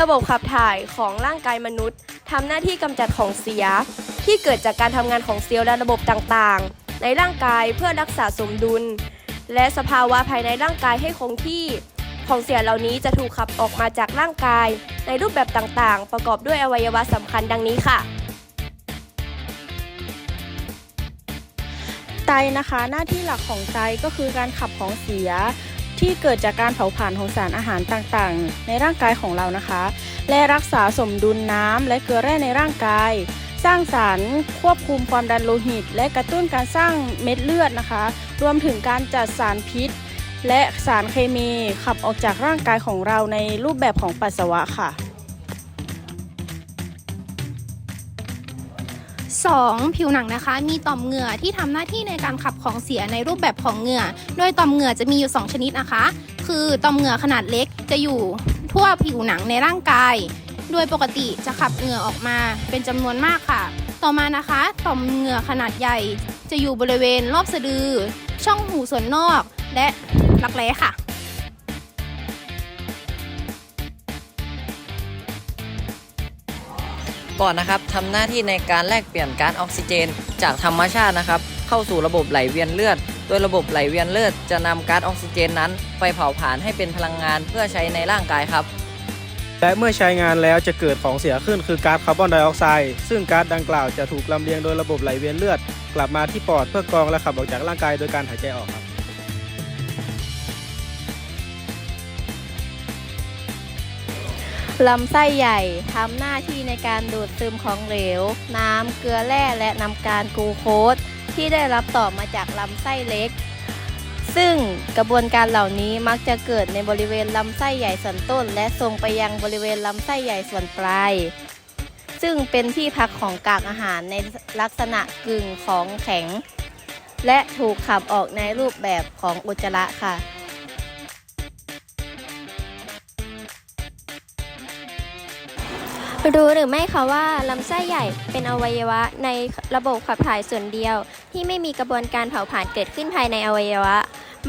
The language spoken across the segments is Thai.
ระบบขับถ่ายของร่างกายมนุษย์ทำหน้าที่กำจัดของเสีย ที่เกิดจากการทำงานของเซลล์และระบบต่างๆ ในร่างกายเพื่อรักษาสมดุล และสภาวะภายในร่างกายให้คงที่ ของเสียเหล่านี้จะถูกขับออกมาจากร่างกาย ในรูปแบบต่างๆ ประกอบด้วยอวัยวะสำคัญดังนี้ค่ะไตนะคะหน้าที่หลักของไตก็คือการขับของเสีย ที่เกิดจากการเผาผลาญของสารอาหารต่างๆ ในร่างกายของเรานะคะ และรักษาสมดุลน้ำและเกลือแร่ในร่างกาย สร้างสารควบคุมความดันโลหิต และกระตุ้นการสร้างเม็ดเลือดนะคะ รวมถึงการจัดสารพิษ และสารเคมีขับออกจากร่างกายของเราในรูปแบบของปัสสาวะค่ะ 2. ผิวหนังนะคะ มีต่อมเหงื่อที่ทำหน้าที่ในการขับของเสียในรูปแบบของเหงื่อ โดยต่อมเหงื่อจะมีอยู่ 2 ชนิดนะคะ คือต่อมเหงื่อขนาดเล็กจะอยู่ทั่วผิวหนังในร่างกาย โดยปกติจะขับเหงื่อออกมาเป็นจำนวนมากค่ะ ต่อมานะคะ ต่อมเหงื่อขนาดใหญ่ จะอยู่บริเวณรอบสะดือ ช่องหูส่วนนอก และรักแร้ค่ะ ปอดนะครับทำหน้าที่ในการแลกเปลี่ยนก๊าซออกซิเจน จากธรรมชาตินะครับ เข้าสู่ระบบไหลเวียนเลือด โดยระบบไหลเวียนเลือดจะนำก๊าซออกซิเจนนั้น ไปเผาผลาญให้เป็นพลังงานเพื่อใช้ในร่างกายครับ และเมื่อใช้งานแล้วจะเกิดของเสียขึ้นคือก๊าซคาร์บอนไดออกไซด์ซึ่งก๊าซดังกล่าวจะถูกลำเลียงโดยระบบไหลเวียนเลือด กลับมาที่ปอดเพื่อกรองและขับออกจากร่างกายโดยการหายใจออกครับ ลำไส้ใหญ่ทำหน้าที่ในการดูดซึมของเหลว น้ำเกลือแร่และนำการกลูโคสที่ได้รับต่อมาจากลำไส้เล็ก ซึ่งกระบวนการเหล่านี้มักจะเกิดในบริเวณลำไส้ใหญ่ส่วนต้น และส่งไปยังบริเวณลำไส้ใหญ่ส่วนปลาย ซึ่งเป็นที่พักของกากอาหารในลักษณะกึ่งของแข็ง และถูกขับออกในรูปแบบของอุจจาระค่ะ รู้หรือไม่คะว่าลำไส้ใหญ่เป็นอวัยวะในระบบขับถ่ายส่วนเดียว ที่ไม่มีกระบวนการเผาผลาญเกิดขึ้นภายในอวัยวะ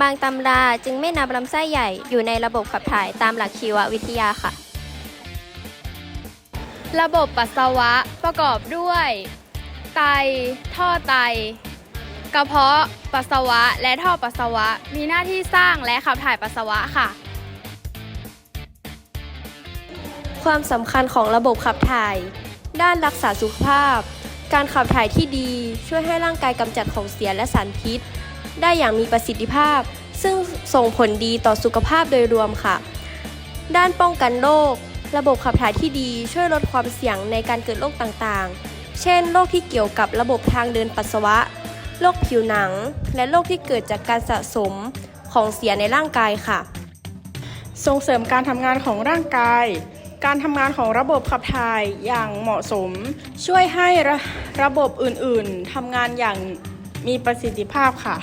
บางตำราจึงไม่นับลำไส้ใหญ่อยู่ในระบบขับถ่ายตามหลักชีววิทยาค่ะ ระบบปัสสาวะประกอบด้วย ไต ท่อไต กระเพาะปัสสาวะ และท่อปัสสาวะ มีหน้าที่สร้างและขับถ่ายปัสสาวะค่ะ ความสำคัญของระบบขับถ่าย ด้านรักษาสุขภาพ การขับถ่ายที่ดีช่วยให้ร่างกายกำจัดของเสียและสารพิษ ได้อย่างมีประสิทธิภาพ ซึ่งส่งผลดีต่อสุขภาพโดยรวมค่ะ ด้านป้องกันโรคระบบขับถ่ายที่ดีช่วยลดความเสี่ยงในการเกิดโรคต่างๆ เช่นโรคที่เกี่ยวกับระบบทางเดินปัสสาวะ โรคผิวหนัง และโรคที่เกิดจากการสะสมของเสียในร่างกายค่ะ ส่งเสริมการทำงานของร่างกาย การทำงานของระบบขับถ่ายอย่างเหมาะสม ช่วยให้ระระบบอื่นๆทำงานอย่างมีประสิทธิภาพค่ะ